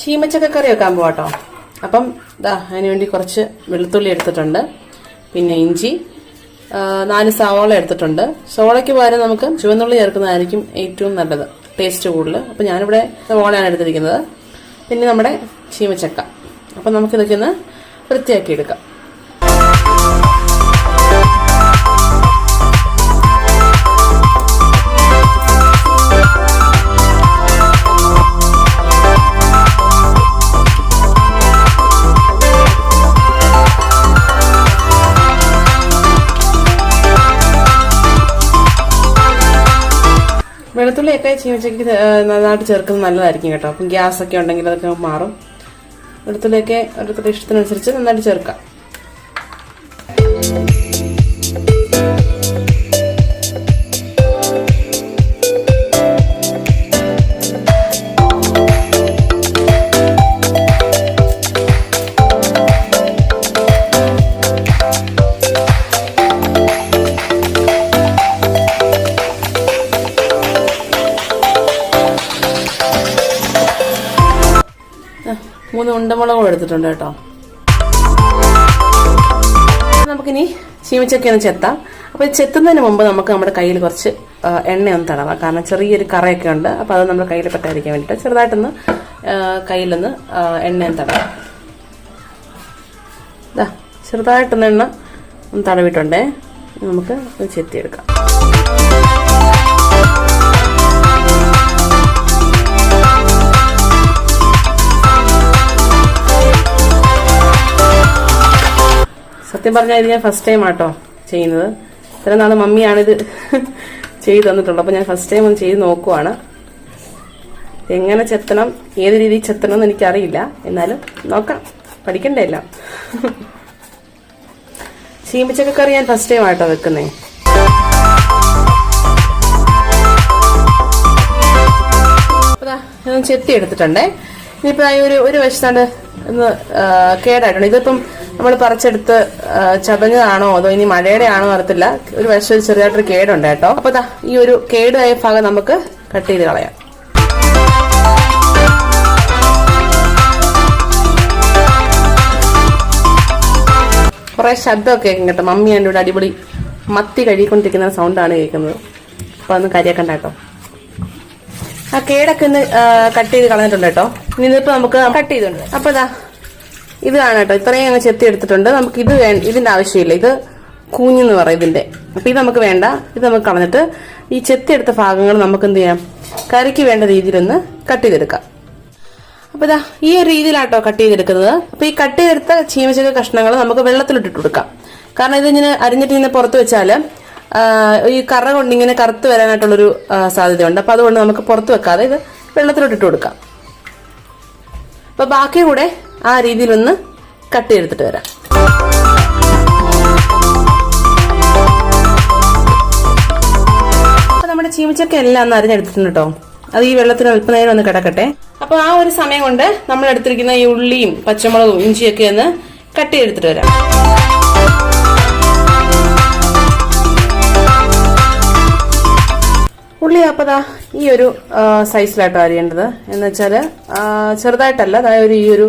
ചീമച്ചക്കക്കറി വെക്കാൻ പോവാട്ടോ അപ്പം ദാ അതിന് വേണ്ടി കുറച്ച് വെളുത്തുള്ളി എടുത്തിട്ടുണ്ട്. പിന്നെ ഇഞ്ചി. നാല് സവോള എടുത്തിട്ടുണ്ട്. സവോളയ്ക്ക് പകരം നമുക്ക് ചുവന്നുള്ളി ചേർക്കുന്നതായിരിക്കും ഏറ്റവും നല്ലത് ടേസ്റ്റ് കൂടുതൽ അപ്പം ഞാനിവിടെ സവോളയാണ് എടുത്തിരിക്കുന്നത്. പിന്നെ നമ്മുടെ ചീമച്ചക്ക. അപ്പം നമുക്കിതൊക്കെ ഒന്ന് വൃത്തിയാക്കി എടുക്കാം ചീമച്ചക്ക് നന്നായിട്ട് ചേർക്കുന്നത് നല്ലതായിരിക്കും കേട്ടോ. അപ്പം ഗ്യാസ് ഒക്കെ ഉണ്ടെങ്കിൽ അതൊക്കെ മാറും. വെളുത്തുള്ളിയൊക്കെ ഓരോരുത്തരുടെ ഇഷ്ടത്തിനനുസരിച്ച് നന്നായിട്ട് ചേർക്കാം. മൂന്ന് ഉണ്ടമുളകും എടുത്തിട്ടുണ്ട് കേട്ടോ. നമുക്കിനി ചീമച്ചക്ക ഒന്ന് ചെത്താം. അപ്പൊ ഇത് ചെത്തുന്നതിന് മുമ്പ് നമുക്ക് നമ്മുടെ കയ്യിൽ കുറച്ച് എണ്ണ ഒന്ന് തടവാം. കാരണം ചെറിയൊരു കറയൊക്കെ ഉണ്ട്. അപ്പൊ അത് നമ്മുടെ കയ്യിൽ പറ്റാതിരിക്കാൻ വേണ്ടിയിട്ട് ചെറുതായിട്ടൊന്ന് കയ്യിലൊന്ന് എണ്ണ ഒന്ന് തടവാം. ചെറുതായിട്ടൊന്ന് എണ്ണ ഒന്ന് തടവിട്ടുണ്ടേ. നമുക്ക് ചെത്തിയെടുക്കാം. സത്യം പറഞ്ഞാൽ ഇത് ഞാൻ ഫസ്റ്റ് ടൈം ആട്ടോ ചെയ്യുന്നത്. ഇത്ര നാൾ മമ്മിയാണിത് ചെയ്തു തന്നിട്ടുള്ളത്. അപ്പോൾ ഞാൻ ഫസ്റ്റ് ടൈം ഒന്ന് ചെയ്ത് നോക്കുവാണ്. എങ്ങനെ ചെത്തണം ഏത് രീതിയിൽ ചെത്തണം എന്ന് എനിക്കറിയില്ല. എന്നാലും നോക്കാം പഠിക്കണ്ടേ എല്ലാം. ചീമ്പിച്ചക്ക കറി ഞാൻ ഫസ്റ്റ് ടൈം ആട്ടോ വെക്കുന്നേ. ചെത്തി എടുത്തിട്ടുണ്ടേ. ഇനിയിപ്പോ ഒരു ഒരു വശത്താണ്ട് ഒന്ന് കേടായിട്ടുണ്ട്. ഇതിപ്പം നമ്മൾ പറിച്ചെടുത്ത് ചതഞ്ഞതാണോ അതോ ഇനി മഴയുടെ ആണോ അറിയത്തില്ല. ഒരു വശം ഒരു ചെറിയതായിട്ടൊരു കേടുണ്ട് കേട്ടോ. അപ്പൊ ഈ ഒരു കേടായ ഭാഗം നമുക്ക് കട്ട് ചെയ്ത് കളയാം. കുറെ ശബ്ദമൊക്കെ കേൾക്കും കേട്ടോ. മമ്മി എന്റെ ഇവിടെ അടിപൊളി മത്തി കഴുകിക്കൊണ്ടിരിക്കുന്ന സൗണ്ടാണ് കേൾക്കുന്നത്. അപ്പൊ അതൊന്ന് കരിയാക്കണ്ട കേട്ടോ. ആ കേടൊക്കെ ഒന്ന് കട്ട് ചെയ്ത് കളഞ്ഞിട്ടുണ്ട് കേട്ടോ. ഇനി ഇപ്പൊ നമുക്ക് കട്ട് ചെയ്തിട്ടുണ്ട് അപ്പൊ ഇതാ ഇതാണ് കേട്ടോ. ഇത്രയും അങ്ങ് ചെത്തി എടുത്തിട്ടുണ്ട്. നമുക്ക് ഇത് ഇതിന്റെ ആവശ്യമില്ല. ഇത് കൂഞ്ഞെന്ന് പറയും ഇതിന്റെ. അപ്പൊ ഇത് നമുക്ക് വേണ്ട. ഇത് നമുക്ക് കളഞ്ഞിട്ട് ഈ ചെത്തി എടുത്ത ഭാഗങ്ങൾ നമുക്ക് എന്ത് ചെയ്യാം? കറിക്ക് വേണ്ട രീതിയിലൊന്ന് കട്ട് ചെയ്തെടുക്കാം. അപ്പൊ ഇതാ ഈ ഒരു രീതിയിലാട്ടോ കട്ട് ചെയ്തെടുക്കുന്നത്. അപ്പൊ ഈ കട്ട് ചെയ്തെടുത്ത ചീമച്ചക്ക കഷ്ണങ്ങൾ നമുക്ക് വെള്ളത്തിലിട്ടിട്ട് കൊടുക്കാം. കാരണം ഇതിങ്ങനെ അരിഞ്ഞിട്ട് ഇങ്ങനെ പുറത്ത് വെച്ചാൽ ഈ കറ കൊണ്ട് ഇങ്ങനെ കറുത്ത് വരാനായിട്ടുള്ളൊരു സാധ്യതയുണ്ട്. അപ്പൊ അതുകൊണ്ട് നമുക്ക് പുറത്ത് വെക്കാതെ ഇത് വെള്ളത്തിലോട്ടിട്ട് കൊടുക്കാം. അപ്പൊ ബാക്കി കൂടെ ആ രീതിയിലൊന്ന് കട്ട് ചെയ്തിട്ട് വരാം. അപ്പൊ നമ്മുടെ ചീമച്ചക്ക എല്ലാം ഒന്ന് അരിഞ്ഞെടുത്തിട്ടുണ്ട് കേട്ടോ അത് ഈ വെള്ളത്തിന് അല്പനേരം ഒന്ന് കിടക്കട്ടെ. അപ്പൊ ആ ഒരു സമയം കൊണ്ട് നമ്മൾ എടുത്തിരിക്കുന്ന ഈ ഉള്ളിയും പച്ചമുളകും ഇഞ്ചിയൊക്കെ ഒന്ന് കട്ട് ചെയ്തെടുത്തിട്ട് വരാം. ഉള്ളി അപ്പതാ ഈ ഒരു സൈസിലായിട്ട് അരിയേണ്ടത്. എന്ന് വെച്ചാൽ ചെറുതായിട്ടല്ല അതായത് ഒരു ഈ ഒരു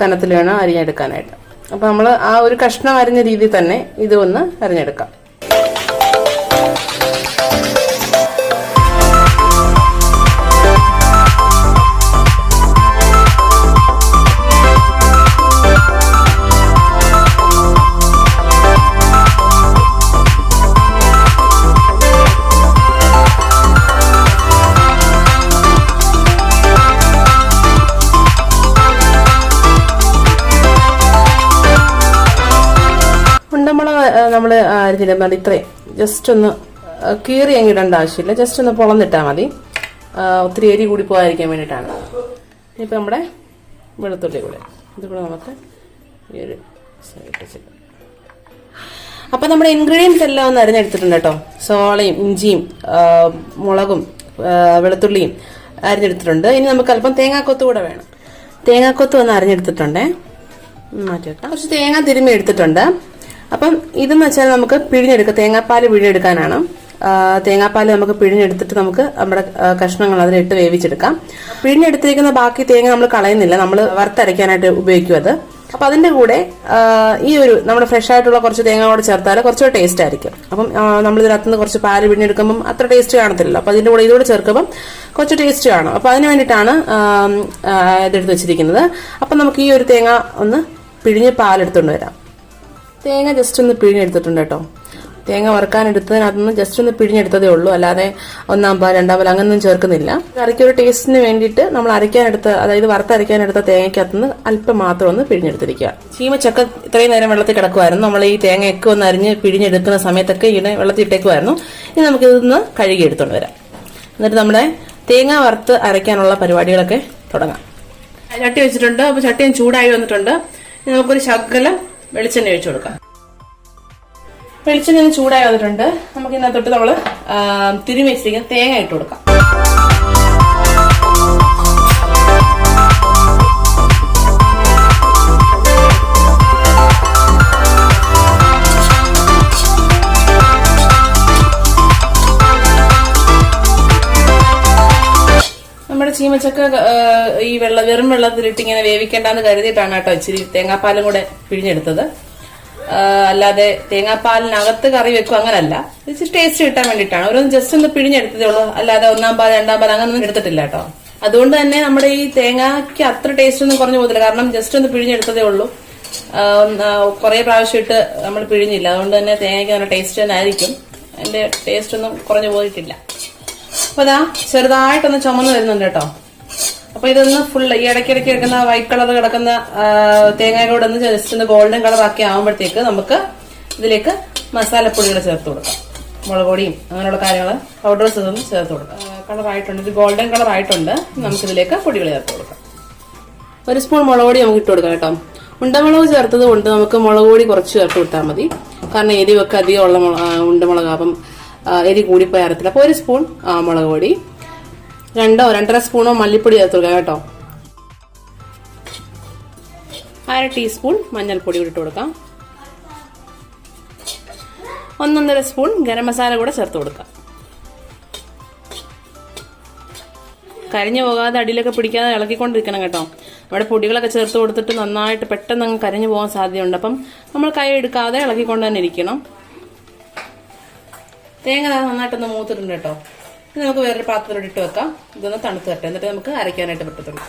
കനത്തിൽ വേണം അരിഞ്ഞെടുക്കാനായിട്ട്. അപ്പൊ നമ്മൾ ആ ഒരു കഷ്ണം അരിഞ്ഞ രീതിയിൽ തന്നെ ഇത് ഒന്ന് അരിഞ്ഞെടുക്കാം. നമ്മൾ അരിഞ്ഞിടുമ്പോൾ ഇത്രയും. ജസ്റ്റ് ഒന്ന് കീറി അങ്ങ് ഇടേണ്ട ആവശ്യമില്ല. ജസ്റ്റ് ഒന്ന് പൊളന്നിട്ടാൽ മതി. ഒത്തിരി എരി കൂടി പോകാതിരിക്കാൻ വേണ്ടിയിട്ടാണ്. ഇനിയിപ്പോൾ നമ്മുടെ വെളുത്തുള്ളി കൂടെ. ഇതുകൂടെ നമുക്ക് ഈ ഒരു സൈഡ് വെച്ചിട്ട് അപ്പം നമ്മുടെ ഇൻഗ്രീഡിയൻസ് എല്ലാം ഒന്ന് അരിഞ്ഞെടുത്തിട്ടുണ്ട് കേട്ടോ. സോളയും ഇഞ്ചിയും മുളകും വെളുത്തുള്ളിയും അരിഞ്ഞെടുത്തിട്ടുണ്ട്. ഇനി നമുക്ക് അല്പം തേങ്ങാക്കൊത്ത് കൂടെ വേണം. തേങ്ങാക്കൊത്ത് ഒന്ന് അരിഞ്ഞെടുത്തിട്ടുണ്ടേ. മാറ്റി വെക്കാം. കുറച്ച് തേങ്ങ തിരുമ്മി എടുത്തിട്ടുണ്ട്. അപ്പം ഇതെന്ന് വെച്ചാൽ നമുക്ക് പിഴിഞ്ഞെടുക്കുക തേങ്ങാപ്പാൽ പിഴിഞ്ഞെടുക്കാനാണ്. തേങ്ങാപ്പാൽ നമുക്ക് പിഴിഞ്ഞെടുത്തിട്ട് നമുക്ക് നമ്മുടെ കഷ്ണങ്ങൾ അതിലിട്ട് വേവിച്ചെടുക്കാം. പിഴിഞ്ഞെടുത്തിരിക്കുന്ന ബാക്കി തേങ്ങ നമ്മൾ കളയുന്നില്ല. നമ്മൾ വറുത്തരയ്ക്കാനായിട്ട് ഉപയോഗിക്കും അത്. അപ്പൊ അതിന്റെ കൂടെ ഈ ഒരു നമ്മുടെ ഫ്രഷ് ആയിട്ടുള്ള കുറച്ച് തേങ്ങ കൂടെ ചേർത്താൽ കുറച്ചുകൂടെ ടേസ്റ്റ് ആയിരിക്കും. അപ്പം നമ്മൾ ഇതിനകത്തുനിന്ന് കുറച്ച് പാൽ പിഴിഞ്ഞെടുക്കുമ്പം അത്ര ടേസ്റ്റ് കാണത്തില്ലല്ലോ. അപ്പൊ അതിന്റെ കൂടെ ഇതുകൂടെ ചേർക്കുമ്പം കുറച്ച് ടേസ്റ്റ് കാണും. അപ്പൊ അതിന് വേണ്ടിയിട്ടാണ് ഇതെടുത്ത് വെച്ചിരിക്കുന്നത്. അപ്പൊ നമുക്ക് ഈ ഒരു തേങ്ങ ഒന്ന് പിഴിഞ്ഞ് പാലെടുത്തുകൊണ്ട് വരാം. തേങ്ങ ജസ്റ്റ് ഒന്ന് പിഴിഞ്ഞെടുത്തിട്ടുണ്ട് കേട്ടോ. തേങ്ങ വറുക്കാനെടുത്തതിനകത്തുനിന്ന് ജസ്റ്റ് ഒന്ന് പിഴിഞ്ഞെടുത്തതേ ഉള്ളൂ. അല്ലാതെ ഒന്നാം പാൽ രണ്ടാം പാൽ അങ്ങനൊന്നും ചേർക്കുന്നില്ല. കറിക്കൊരു ടേസ്റ്റിന് വേണ്ടിയിട്ട് നമ്മൾ അരയ്ക്കാനെടുത്ത അതായത് വറുത്തരയ്ക്കാനെടുത്ത തേങ്ങയ്ക്കകത്തുനിന്ന് അല്പം മാത്രം ഒന്ന് പിഴിഞ്ഞെടുത്തിരിക്കുക. ചീമച്ചക്ക ഇത്രയും നേരം വെള്ളത്തിൽ കിടക്കുമായിരുന്നു നമ്മൾ ഈ തേങ്ങയൊക്കെ ഒന്ന് അരിഞ്ഞ് പിഴിഞ്ഞെടുക്കുന്ന സമയത്തൊക്കെ ഇങ്ങനെ വെള്ളത്തിൽ ഇട്ടേക്കുമായിരുന്നു ഇനി നമുക്കിതൊന്ന് കഴുകി എടുത്തുകൊണ്ട് വരാം. എന്നിട്ട് നമ്മുടെ തേങ്ങ വറുത്ത് അരയ്ക്കാനുള്ള പരിപാടികളൊക്കെ തുടങ്ങാം. ചട്ടി വെച്ചിട്ടുണ്ട്. അപ്പൊ ചട്ടി ചൂടായി വന്നിട്ടുണ്ട്. നമുക്കൊരു ശകലം വെളിച്ചെണ്ണ ഒഴിച്ചു കൊടുക്കാം. വെളിച്ചെണ്ണ ചൂടായി വന്നിട്ടുണ്ട്. നമുക്ക് ഇതിനകത്തോട്ട് നമ്മൾ തിരുമി തേങ്ങ ഇട്ട് കൊടുക്കാം. ചീമച്ചക്ക ഈ വെള്ള വെറും വെള്ളത്തിലിട്ട് ഇങ്ങനെ വേവിക്കേണ്ടെന്ന് കരുതിയിട്ടാണ് കേട്ടോ ഇച്ചിരി തേങ്ങാപ്പാലും കൂടെ പിഴിഞ്ഞെടുത്തത്. അല്ലാതെ തേങ്ങാപ്പാലിനകത്ത് കറി വെക്കും അങ്ങനല്ല. ഇച്ചിരി ടേസ്റ്റ് കിട്ടാൻ വേണ്ടിയിട്ടാണ്. ഓരോന്ന് ജസ്റ്റ് ഒന്ന് പിഴിഞ്ഞെടുത്തതേ ഉള്ളൂ. അല്ലാതെ ഒന്നാം പാൽ രണ്ടാം പാൽ അങ്ങനൊന്നും എടുത്തിട്ടില്ല കേട്ടോ. അതുകൊണ്ട് തന്നെ നമ്മുടെ ഈ തേങ്ങയ്ക്ക് അത്ര ടേസ്റ്റ് ഒന്നും കുറഞ്ഞു പോകത്തില്ല. കാരണം ജസ്റ്റ് ഒന്ന് പിഴിഞ്ഞെടുത്തതേ ഉള്ളൂ. കുറേ പ്രാവശ്യം ഇട്ട് നമ്മൾ പിഴിഞ്ഞില്ല. അതുകൊണ്ട് തന്നെ തേങ്ങയ്ക്ക് നല്ല ടേസ്റ്റ് തന്നെ ആയിരിക്കും. അതിന്റെ ടേസ്റ്റ് ഒന്നും കുറഞ്ഞു പോയിട്ടില്ല. അപ്പൊ ഇതാ ചെറുതായിട്ടൊന്ന് ചുമന്ന് വരുന്നുണ്ട് കേട്ടോ. അപ്പൊ ഇതൊന്ന് ഫുൾ ഈ ഇടയ്ക്കിടയ്ക്ക് കിടക്കുന്ന വൈറ്റ് കളർ കിടക്കുന്ന തേങ്ങയിലൂടെ ഒന്ന് ജസ്റ്റ് ഒന്ന് ഗോൾഡൻ കളർ ആക്കി ആകുമ്പോഴത്തേക്ക് നമുക്ക് ഇതിലേക്ക് മസാലപ്പൊടികൾ ചേർത്ത് കൊടുക്കാം. മുളക് പൊടിയും അങ്ങനെയുള്ള കാര്യങ്ങൾ പൗഡർ ഇതൊന്നും ചേർത്ത് കൊടുക്കാം. കളർ ആയിട്ടുണ്ട്. ഇത് ഗോൾഡൻ കളർ ആയിട്ടുണ്ട്. നമുക്ക് ഇതിലേക്ക് പൊടികൾ ചേർത്ത് കൊടുക്കാം. ഒരു സ്പൂൺ മുളക് പൊടി നമുക്ക് ഇട്ട് കൊടുക്കാം കേട്ടോ. ഉണ്ടമുളക് ചേർത്തത് കൊണ്ട് നമുക്ക് മുളക് പൊടി കുറച്ച് ചേർത്ത് കൊടുത്താൽ മതി. കാരണം എരിവൊക്കെ അധികം ഉള്ള മുള- ഉണ്ടമുളക് അപ്പം എരി കൂടിപ്പോയി അറിയത്തില്ല അപ്പോൾ ഒരു സ്പൂൺ മുളക് പൊടി. രണ്ടോ രണ്ടര സ്പൂണോ മല്ലിപ്പൊടി ചേർത്ത് കൊടുക്കാം കേട്ടോ. അര ടീസ്പൂൺ മഞ്ഞൾപ്പൊടി ഇട്ട് കൊടുക്കാം. ഒന്നൊന്നര സ്പൂൺ ഗരം മസാല കൂടെ ചേർത്ത് കൊടുക്കാം. കരിഞ്ഞു പോകാതെ അടിയിലൊക്കെ പിടിക്കാതെ ഇളക്കിക്കൊണ്ടിരിക്കണം കേട്ടോ. അവിടെ പൊടികളൊക്കെ ചേർത്ത് കൊടുത്തിട്ട് നന്നായിട്ട് പെട്ടെന്ന് അങ്ങ് കരിഞ്ഞു പോകാൻ സാധ്യതയുണ്ട്. അപ്പം നമ്മൾ കൈ എടുക്കാതെ ഇളക്കിക്കൊണ്ട് തന്നെ ഇരിക്കണം. തേങ്ങ നന്നായിട്ടൊന്ന് മൂത്തിട്ടുണ്ട് കേട്ടോ. ഇത് നമുക്ക് വേറൊരു പാത്രത്തിലോട്ട് ഇട്ട് വെക്കാം. ഇതൊന്ന് തണുത്ത് വരട്ടെ. എന്നിട്ട് നമുക്ക് അരയ്ക്കാനായിട്ട് പറ്റത്തുള്ളൂ.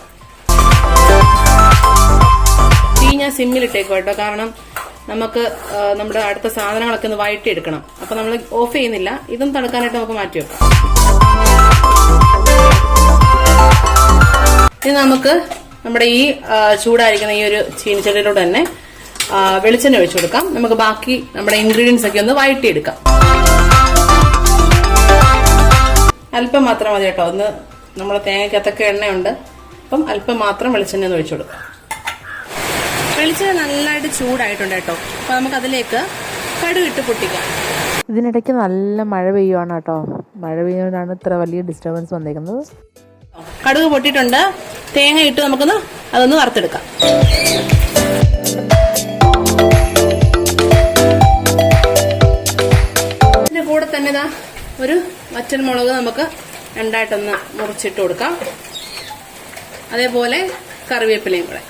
തീ ഞാൻ സിമ്മിലിട്ടേക്കും കേട്ടോ. കാരണം നമുക്ക് നമ്മുടെ അടുത്ത സാധനങ്ങളൊക്കെ ഒന്ന് വഴറ്റിയെടുക്കണം അപ്പൊ നമ്മൾ ഓഫ് ചെയ്യുന്നില്ല. ഇതും തണുക്കാനായിട്ട് നമുക്ക് മാറ്റി വെക്കാം. ഇനി നമുക്ക് നമ്മുടെ ഈ ചൂടായിരിക്കുന്ന ഈ ഒരു ചീനിച്ചട്ടിയിലൂടെ തന്നെ വെളിച്ചെണ്ണ ഒഴിച്ചു കൊടുക്കാം. നമുക്ക് ബാക്കി നമ്മുടെ ഇൻഗ്രീഡിയൻസ് ഒക്കെ ഒന്ന് വഴറ്റിയെടുക്കാം അല്പം മാത്രം മതി കേട്ടോ. ഒന്ന് നമ്മുടെ തേങ്ങക്കത്തൊക്കെ എണ്ണയുണ്ട്. അപ്പം അല്പം മാത്രം വെളിച്ചെണ്ണ ഒന്ന് ഒഴിച്ചു കൊടുക്കാം. വെളിച്ചെണ്ണ നല്ലതായിട്ട് ചൂടായിട്ടുണ്ട് കേട്ടോ. അപ്പൊ നമുക്ക് അതിലേക്ക് കടുകിട്ട് പൊട്ടിക്കാം. ഇതിനിടയ്ക്ക് നല്ല മഴ പെയ്യുവാണ് കേട്ടോ. മഴ പെയ്യുന്നതുകൊണ്ടാണ് ഇത്ര വലിയ ഡിസ്റ്റർബൻസ് വന്നേക്കുന്നത്. കടുക് പൊട്ടിട്ടുണ്ട് തേങ്ങ ഇട്ട് നമുക്കൊന്ന് അതൊന്ന് വറുത്തെടുക്കാം. ഇതിന്റെ കൂടെ തന്നെ ഒരു വറ്റൽ മുളക് നമുക്ക് രണ്ടായിട്ടൊന്ന് മുറിച്ചിട്ട് കൊടുക്കാം. അതേപോലെ കറിവേപ്പിലയും കൂടെ.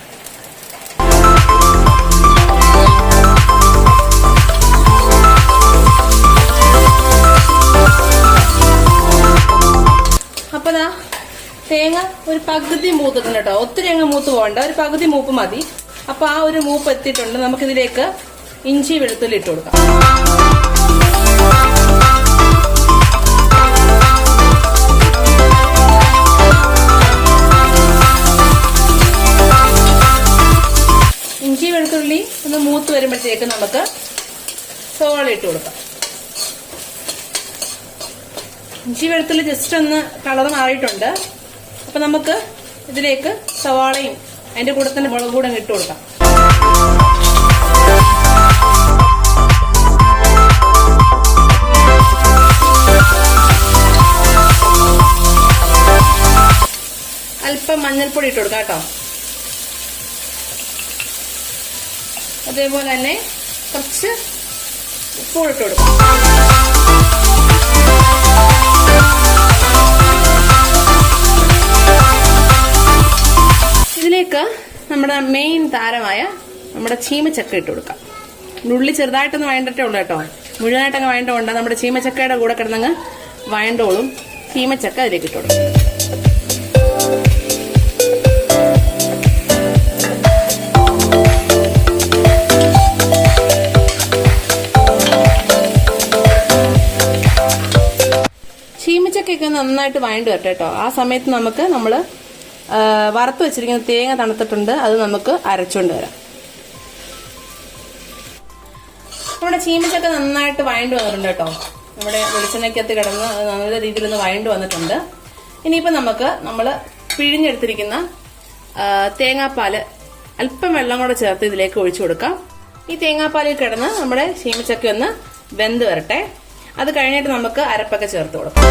അപ്പൊ ദാ തേങ്ങ ഒരു പകുതി മൂത്തിട്ടുണ്ട് കേട്ടോ ഒത്തിരി അങ്ങ് മൂത്ത് പോകണ്ട. ഒരു പകുതി മൂപ്പ് മതി. അപ്പൊ ആ ഒരു മൂപ്പ് എത്തിയിട്ടുണ്ട്. നമുക്കിതിലേക്ക് ഇഞ്ചി വെളുത്തുള്ളി ഇട്ട് കൊടുക്കാം. ഇഞ്ചി വെളുത്തുള്ളി ഒന്ന് മൂത്ത് വരുമ്പോഴത്തേക്ക് നമുക്ക് സോള ഇട്ട് കൊടുക്കാം. ഇഞ്ചി വെളുത്തുള്ളി ജസ്റ്റ് ഒന്ന് കളർ മാറിയിട്ടുണ്ട്. അപ്പൊ നമുക്ക് ഇതിലേക്ക് സവാളയും അതിന്റെ കൂടെ തന്നെ മുളക് കൂടെ ഇട്ട് കൊടുക്കാം. അല്പം മഞ്ഞൾപ്പൊടി ഇട്ട് കൊടുക്കാം കേട്ടോ. അതേപോലെ തന്നെ കുറച്ച് ഉപ്പ് കൊടുക്കും. ഇതിലേക്ക് നമ്മുടെ മെയിൻ താരമായ നമ്മുടെ ചീമച്ചക്ക ഇട്ട് കൊടുക്കാം. ഉള്ളി ചെറുതായിട്ടൊന്ന് വഴണ്ടട്ടേ ഉള്ളൂ കേട്ടോ. മുഴുവനായിട്ടങ്ങ് വഴണ്ട കൊണ്ട് നമ്മുടെ ചീമച്ചക്കയുടെ കൂടെ കിടന്നങ്ങ് വഴണ്ടോളും. ചീമച്ചക്ക അതിലേക്ക് ഇട്ടുകൊടുക്കും ചീമച്ചക്കയൊക്കെ നന്നായിട്ട് വഴണ്ട് വരട്ടെ കേട്ടോ ആ സമയത്ത് നമുക്ക് നമ്മൾ വറുത്ത് വെച്ചിരിക്കുന്ന തേങ്ങ തണുത്തിട്ടുണ്ട്. അത് നമുക്ക് അരച്ചുകൊണ്ട് വരാം. നമ്മുടെ ചീമച്ചക്ക നന്നായിട്ട് വഴണ്ട് വന്നിട്ടുണ്ട് കേട്ടോ നമ്മുടെ വെളിച്ചെണ്ണയ്ക്കകത്ത് കിടന്ന് നല്ല രീതിയിൽ ഒന്ന് വഴണ്ട് വന്നിട്ടുണ്ട്. ഇനിയിപ്പോൾ നമുക്ക് നമ്മൾ പിഴിഞ്ഞെടുത്തിരിക്കുന്ന തേങ്ങാപ്പാൽ അല്പം വെള്ളം കൂടെ ചേർത്ത് ഇതിലേക്ക് ഒഴിച്ചു കൊടുക്കാം. ഈ തേങ്ങാപ്പാലിൽ കിടന്ന് നമ്മുടെ ചീമച്ചക്ക ഒന്ന് വെന്ത് വരട്ടെ. അത് കഴിഞ്ഞിട്ട് നമുക്ക് അരപ്പൊക്കെ ചേർത്ത് കൊടുക്കാം.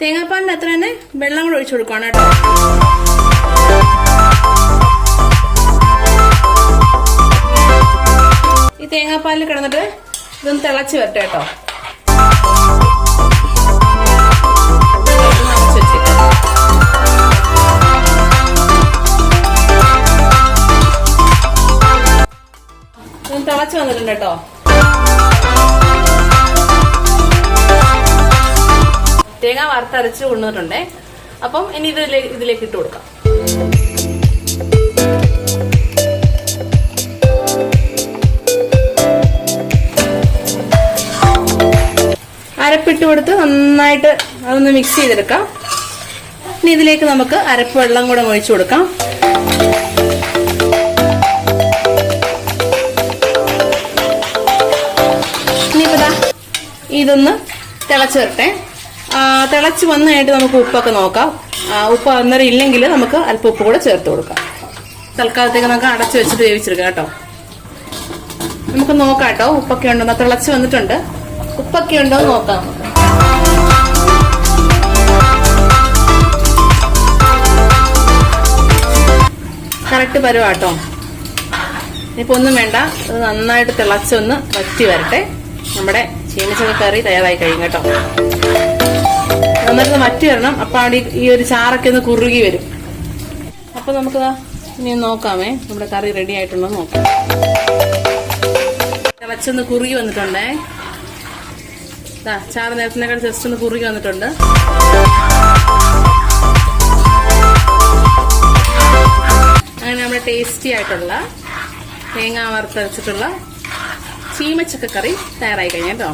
തേങ്ങാപ്പാലിന് അത്ര തന്നെ വെള്ളം കൂടെ ഒഴിച്ചു കൊടുക്കണം കേട്ടോ. ഈ തേങ്ങാപ്പാലിൽ കിടന്നിട്ട് ഇതൊന്ന് തിളച്ച് വരട്ടെ കേട്ടോ. തിളച്ച് വന്നിട്ടുണ്ട് കേട്ടോ. തേങ്ങ വറുത്തരച്ച് കൊണ്ടുവന്നിട്ടുണ്ടേ അപ്പം ഇനി ഇതിലേക്ക് ഇതിലേക്ക് ഇട്ട് കൊടുക്കാം. അരപ്പിട്ട് കൊടുത്ത് നന്നായിട്ട് അതൊന്ന് മിക്സ് ചെയ്തെടുക്കാം. ഇനി ഇതിലേക്ക് നമുക്ക് അരപ്പ് വെള്ളം കൂടെ ഒഴിച്ചു കൊടുക്കാം. ഇതൊന്ന് തിളച്ച് വരട്ടെ തിളച്ച് വന്നു നമുക്ക് ഉപ്പൊക്കെ നോക്കാം. ഉപ്പ് അന്നേരം ഇല്ലെങ്കിൽ നമുക്ക് അല്പം ഉപ്പ് കൂടെ ചേർത്ത് കൊടുക്കാം. തൽക്കാലത്തേക്ക് നമുക്ക് അടച്ച് വെച്ചിട്ട് വേവിച്ചെടുക്കാം കേട്ടോ. നമുക്ക് നോക്കാം കേട്ടോ ഉപ്പൊക്കെ ഉണ്ടോ? തിളച്ച് വന്നിട്ടുണ്ട്. ഉപ്പൊക്കെ ഉണ്ടോ എന്ന് നോക്കാം. കറക്റ്റ് പരുവാട്ടോ ഇനിയിപ്പോ ഒന്നും വേണ്ട അത് നന്നായിട്ട് തിളച്ചൊന്ന് വറ്റി വരട്ടെ. നമ്മുടെ ചീനച്ചക്ക കറി തയ്യാറായി കഴിയും കേട്ടോ. നന്നായിട്ട് മറ്റു വരണം അപ്പൊ അവിടെ ഈ- ഒരു ചാറൊക്കെ ഒന്ന് കുറുകി വരും. അപ്പൊ നമുക്ക് ഇനി നോക്കാമേ. നമ്മുടെ കറി റെഡി ആയിട്ടുണ്ടോ നോക്കാം. വച്ചൊന്ന് കുറുകി വന്നിട്ടുണ്ടേ. ചാറ് നേരത്തിനേക്കാൾ ജസ്റ്റ് ഒന്ന് കുറുകി വന്നിട്ടുണ്ട്. അങ്ങനെ നമ്മുടെ ടേസ്റ്റി ആയിട്ടുള്ള തേങ്ങ വറുത്തരച്ചിട്ടുള്ള ചീമച്ചക്ക കറി തയ്യാറായി കഴിഞ്ഞു കേട്ടോ.